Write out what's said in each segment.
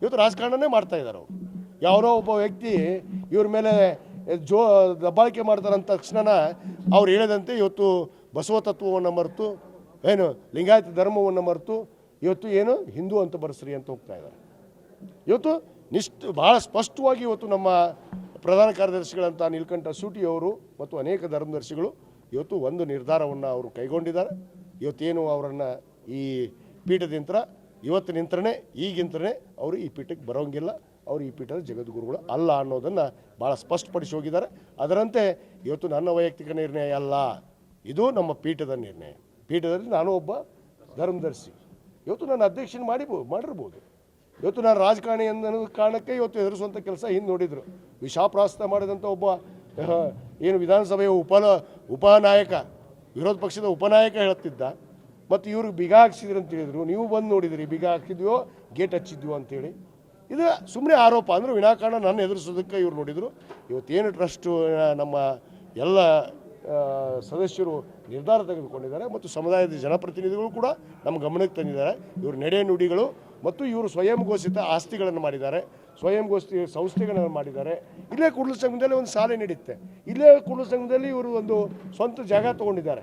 ಇವತ್ತು ರಾಜಕಾರಣನೇ ಮಾಡ್ತಾ ಇದ್ದಾರೆ ಅವರು. ಯಾರೋ ಒಬ್ಬ ವ್ಯಕ್ತಿ ಇವ್ರ ಮೇಲೆ ಜೋ ದಬ್ಬಾಳಿಕೆ ಮಾಡ್ತಾರೆ ಅಂದ ತಕ್ಷಣ ಅವ್ರು ಹೇಳಿದಂತೆ ಇವತ್ತು ಬಸವ ತತ್ವವನ್ನು ಮರೆತು, ಏನು ಲಿಂಗಾಯತ ಧರ್ಮವನ್ನು ಮರೆತು ಇವತ್ತು ಏನು ಹಿಂದೂ ಅಂತ ಬರೆಸ್ರಿ ಅಂತ ಹೋಗ್ತಾ ಇದ್ದಾರೆ. ಇವತ್ತು ನಿಷ್ಠ ಭಾಳ ಸ್ಪಷ್ಟವಾಗಿ ಇವತ್ತು ನಮ್ಮ ಪ್ರಧಾನ ಕಾರ್ಯದರ್ಶಿಗಳಂತ ನೀಲ್ಕಂಠ ಸೂಟಿ ಅವರು ಮತ್ತು ಅನೇಕ ಧರ್ಮದರ್ಶಿಗಳು ಇವತ್ತು ಒಂದು ನಿರ್ಧಾರವನ್ನು ಅವರು ಕೈಗೊಂಡಿದ್ದಾರೆ. ಇವತ್ತೇನು ಅವರನ್ನು ಈ ಪೀಠದಿಂತ್ರ ಇವತ್ತು ನಿಂತ್ರನೇ ಈಗಿಂತ್ರನೇ ಅವರು ಈ ಪೀಠಕ್ಕೆ ಬರೋಂಗಿಲ್ಲ. ಅವರು ಈ ಪೀಠದ ಜಗದ್ಗುರುಗಳು ಅಲ್ಲ ಅನ್ನೋದನ್ನು ಭಾಳ ಸ್ಪಷ್ಟಪಡಿಸಿ ಹೋಗಿದ್ದಾರೆ. ಅದರಂತೆ ಇವತ್ತು ನನ್ನ ವೈಯಕ್ತಿಕ ನಿರ್ಣಯ ಅಲ್ಲ. ಇದು ನಮ್ಮ ಪೀಠದ ನಿರ್ಣಯ. ಪೀಠದಲ್ಲಿ ನಾನು ಒಬ್ಬ ಧರ್ಮದರ್ಶಿ. ಇವತ್ತು ನಾನು ಅಧ್ಯಕ್ಷನ ಮಾಡಿಬೋದು ಮಾಡಿರ್ಬೋದು. ಇವತ್ತು ನಾನು ರಾಜಕಾರಣಿ ಅನ್ನೋ ಕಾರಣಕ್ಕೆ ಇವತ್ತು ಎದುರಿಸುವಂಥ ಕೆಲಸ ಹಿಂದೆ ನೋಡಿದರು. ವಿಷಾಪ್ರಾಸ್ತ ಮಾಡಿದಂಥ ಒಬ್ಬ ಏನು ವಿಧಾನಸಭೆಯ ಉಪ, ಉಪನಾಯಕ, ವಿರೋಧ ಪಕ್ಷದ ಉಪನಾಯಕ ಹೇಳ್ತಿದ್ದ. ಮತ್ತು ಇವ್ರಿಗೆ ಬಿಗ ಹಾಕ್ಸಿದ್ರು ಅಂತ ಹೇಳಿದ್ರು. ನೀವು ಬಂದು ನೋಡಿದ್ರಿ, ಬಿಗ ಹಾಕಿದ್ವೋ ಗೇಟ್ ಹಚ್ಚಿದ್ವೋ ಅಂತೇಳಿ. ಇದು ಸುಮ್ಮನೆ ಆರೋಪ. ಅಂದರೆ ವಿನಾಕಾರಣ ನನ್ನ ಎದುರಿಸೋದಕ್ಕೆ ಇವ್ರು ನೋಡಿದರು. ಇವತ್ತೇನು ಟ್ರಸ್ಟು ನಮ್ಮ ಎಲ್ಲ ಸದಸ್ಯರು ನಿರ್ಧಾರ ತೆಗೆದುಕೊಂಡಿದ್ದಾರೆ ಮತ್ತು ಸಮುದಾಯದ ಜನಪ್ರತಿನಿಧಿಗಳು ಕೂಡ ನಮ್ಮ ಗಮನಕ್ಕೆ ತಂದಿದ್ದಾರೆ. ಇವರು ನಡೆ ನುಡಿಗಳು ಮತ್ತು ಇವರು ಸ್ವಯಂ ಘೋಷಿತ ಆಸ್ತಿಗಳನ್ನು ಮಾಡಿದ್ದಾರೆ. ಸ್ವಯಂ ಘೋಷಿತ ಸಂಸ್ಥೆಗಳನ್ನು ಮಾಡಿದ್ದಾರೆ. ಇಲ್ಲೇ ಕೂಡಲ ಸಂಘದಲ್ಲಿ ಒಂದು ಶಾಲೆ ನಡೆಯುತ್ತೆ ಇಲ್ಲೇ ಕೂಡಲ ಸಂಘದಲ್ಲಿ ಇವರು ಒಂದು ಸ್ವಂತ ಜಾಗ ತೊಗೊಂಡಿದ್ದಾರೆ.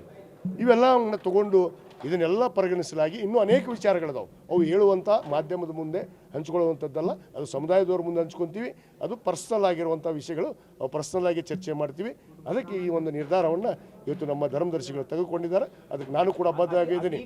ಇವೆಲ್ಲ ತಗೊಂಡು ಇದನ್ನೆಲ್ಲ ಪರಿಗಣಿಸಲಾಗಿ ಇನ್ನೂ ಅನೇಕ ವಿಚಾರಗಳಿದಾವೆ. ಅವು ಹೇಳುವಂಥ ಮಾಧ್ಯಮದ ಮುಂದೆ ಹಂಚ್ಕೊಳ್ಳುವಂಥದ್ದಲ್ಲ, ಅದು ಸಮುದಾಯದವ್ರ ಮುಂದೆ ಹಂಚ್ಕೊತೀವಿ, ಅದು ಪರ್ಸ್ನಲ್ ಆಗಿರುವಂಥ ವಿಷಯಗಳು ಅವು ಪರ್ಸ್ನಲ್ ಆಗಿ ಚರ್ಚೆ ಮಾಡ್ತೀವಿ. ಅದಕ್ಕೆ ಈ ಒಂದು ನಿರ್ಧಾರವನ್ನು ಇವತ್ತು ನಮ್ಮ ಧರ್ಮದರ್ಶಿಗಳು ತೆಗೆದುಕೊಂಡಿದ್ದಾರೆ. ಅದಕ್ಕೆ ನಾನು ಕೂಡ ಬದ್ಧ ಆಗಿದ್ದೀನಿ